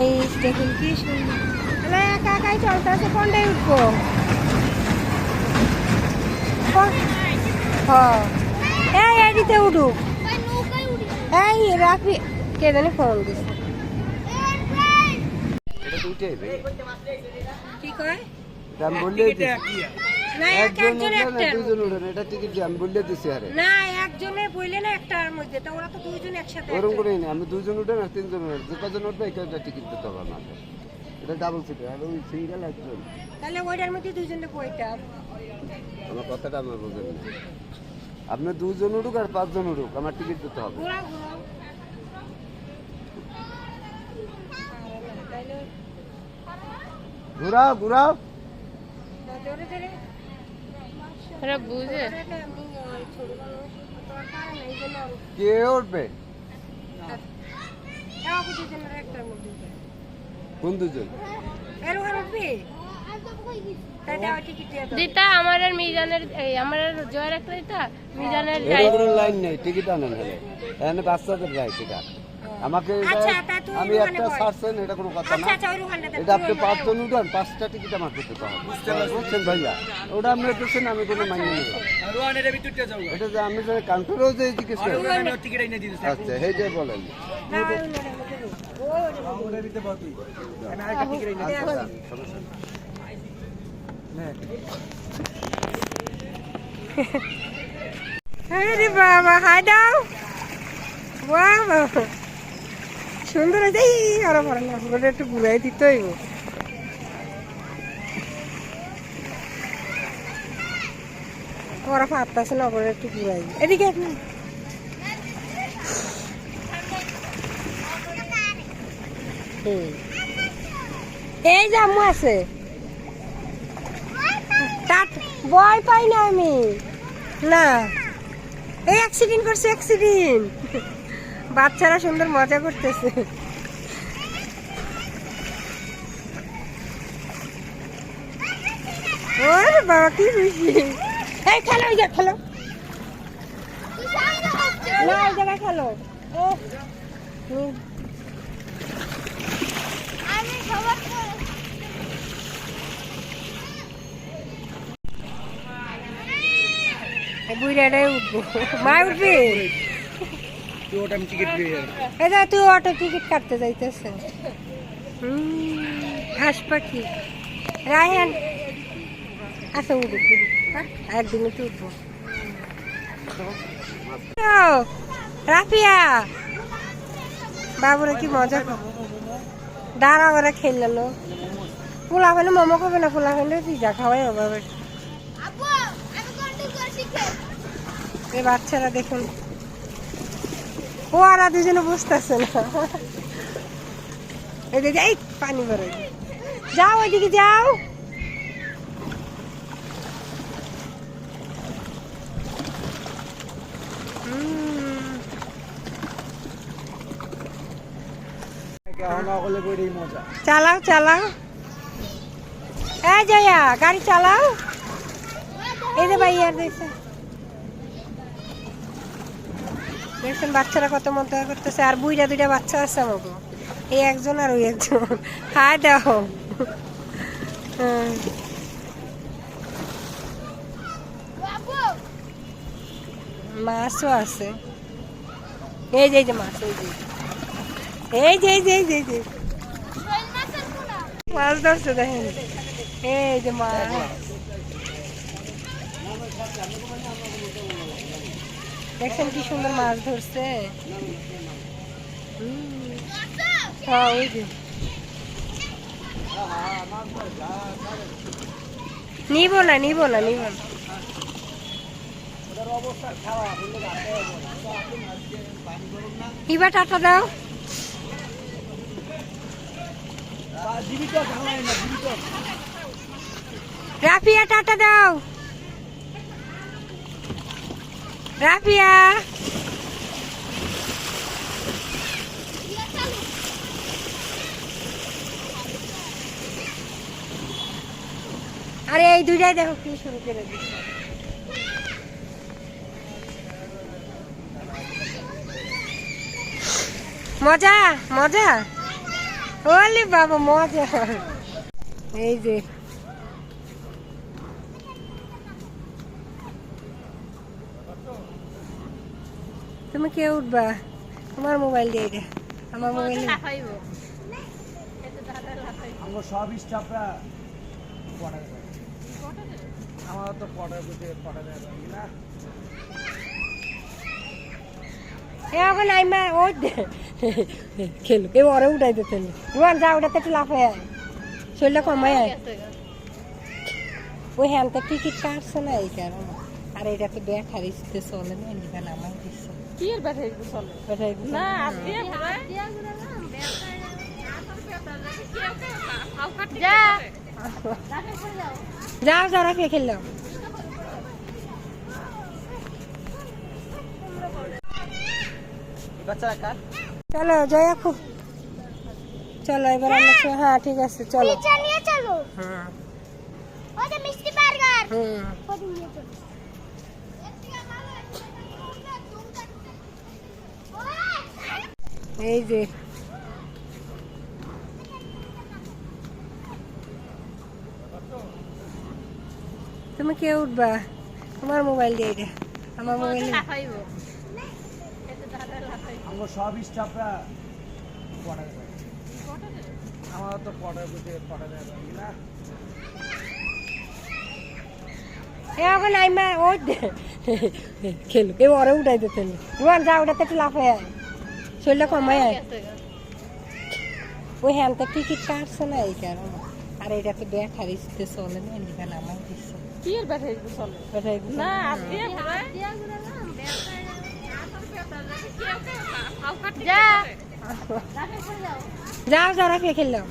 Guys দেখুন কি সুন্দর। একা একাই চলতেছে কোনটাই উঠবো? হ্যাঁ এডিতে উঠুক এই রাখবি। কে জানি ফোন যাবে কি কয়? আমি বললে একজন দুজন এটা টিকিট দিয়ে আমি বললে দিছি আরে। না বইলে না একটার মধ্যে তো ওরা তো দুইজন একসাথে ওরকম করে না আমি দুজন উঠে না তিনজন উঠে যে কজন উঠবে এই টিকিট দিতে হবে আমাকে। এটা ডাবল সিট আর ওই সিঙ্গেল একজন। তাহলে ওইটার মধ্যে আমার কথাটা আমার বোঝেন না। আপনি দুজন উঠুক আর পাঁচজন উঠুক আমার টিকিট দিতে হবে। ঘোরা ঘোরা। ঘুরাও ঘুরাও। ওরা বুঝে। কে উঠবে? কোন দুজন? টিকিট দিতা আমার আর মিজানের এই আমার আর জয়ের একটা দিতা? মিজানের লাইন নেই টিকিট আনেন হলে। এখানে বাচ্চাদের রাইট এটা। আমাকে আচ্ছা, আমি একটা। ছাড়ছেন এটা কোনো কথা আচ্ছা না। আচ্ছা এটা আপনি পাঁচজন উঠান পাঁচটা টিকিট আমার দিতে হবে বুঝছেন ভাইয়া? ওটা আপনি দিচ্ছেন আমি কোনো মাইনে নিলাম। এটা যে আমি যে কাউন্টারেও যে জিজ্ঞেস করি। আচ্ছা সেইটাই বলেন। নেই। নেই। সমস্যা আরে বাবা হাই দাও। বাবা। সুন্দর হয়েছে এই, আরও ওটা একটু ঘুরাই দিতে হইব। ওরা না, ওরা একটু ঘুরাই। এদিকে এক এই আম্মু আছে। তাত ভয় পাই না আমি। না। এই অ্যাক্সিডেন্ট করছে অ্যাক্সিডেন্ট বাচ্চারা সুন্দর মজা করতেছে। বাবা, কি খুশি। খেলো ওই খেলো। খেলো। বুড়াটাই উঠবো। মা উঠবি? এই যা তুই অটো টিকিট কাটতে যাইতেছে। হুম, হাঁস পাখি। রায়হান আচ্ছা উঠুক হ্যাঁ, একদিনে তো উঠবো। রাফিয়া। বাবুরা কি মজা দাঁড়া করে খেললো। পোলা ফেলে মোমো খাবে না পোলা ফেলে পিজা খাওয়াই হবে। এ বাচ্চারা দেখুন। ও আর দুজনে বুঝতেছে না। যে, এই পানি বেরো যাও ওইদিকে, যাও। চালাও চালাও। এই জয়া গাড়ি চালাও। এই যে ভাইয়ার দেখছে দেখছেন বাচ্চারা কত মজা করতেছে, আর বুইরা দুইটা বাচ্চা আছে আমাকে। এই একজন আর ওই একজন। হাই দাও হুম। মাছও আছে। এই যে এই যে মাছ, এই যে। এই যে এই যে এই যে এই যে। মাছ ধরছে, দেখেন। এই যে মাছ। দেখছেন কি সুন্দর মাছ ধরছে। হ্যাঁ নিব না নিব না নিব না। টাটা দাও। রাফিয়া, টাটা দাও। রাফিয়া। আরে, এই দুইটাই দেখো কি শুরু করে মজা মজা। ওলে বাবা, মজা। এই যে। তুমি কে উঠবা? তোমার মোবাইল দিয়ে এটা আমার মোবাইল লাফাইব এতে দাদা লাফাইব। আমার সব স্টাফরা আমার তো পড়া বুঝে পড়া যায় না। এখন আইমা ওই খেলো। কেউ ওরে উঠাই দিতে রুয়ান যা একটু শরীরটা আয়। ওই টিকিট কাটছে না এই কারণে আর এটা তো ব্যাটার ইসতে চলে না নামাই দিচ্ছে কি এর ব্যাটারি চলে? ব্যাটারি না আজকে যা। যাও যাও রাখে খেললাম চলো জয়া খুব চলো এবার আমরা চ- হ্যাঁ ঠিক আছে চলো। চলো। হ্যাঁ। মিষ্টি বার্গার। হুম ওটা নিয়ে চলো এই যে। তুমি কে উঠবা? তোমার মোবাইল দিয়ে এটা আমার মোবাইল আমার সব স্টাফরা আমার তো পড়া বুঝে পড়া যায় না? এখন আইমা ওই খেলো। কেউ ওরে উঠাই দিতে রুয়ান যা উঠাতে একটু লাফায় আয়। শরীরটা কমায় আয় হ্যাঁ তো ওই টিকিট কাটছে না এই কারণে আর এটা তো ব্যাটার ইসতে চলে না এদিকে নামাই দিচ্ছে কি এর ব্যাটারি চলে ব্যাটারি না আজকে যা যাও যাও রাখে খেললাম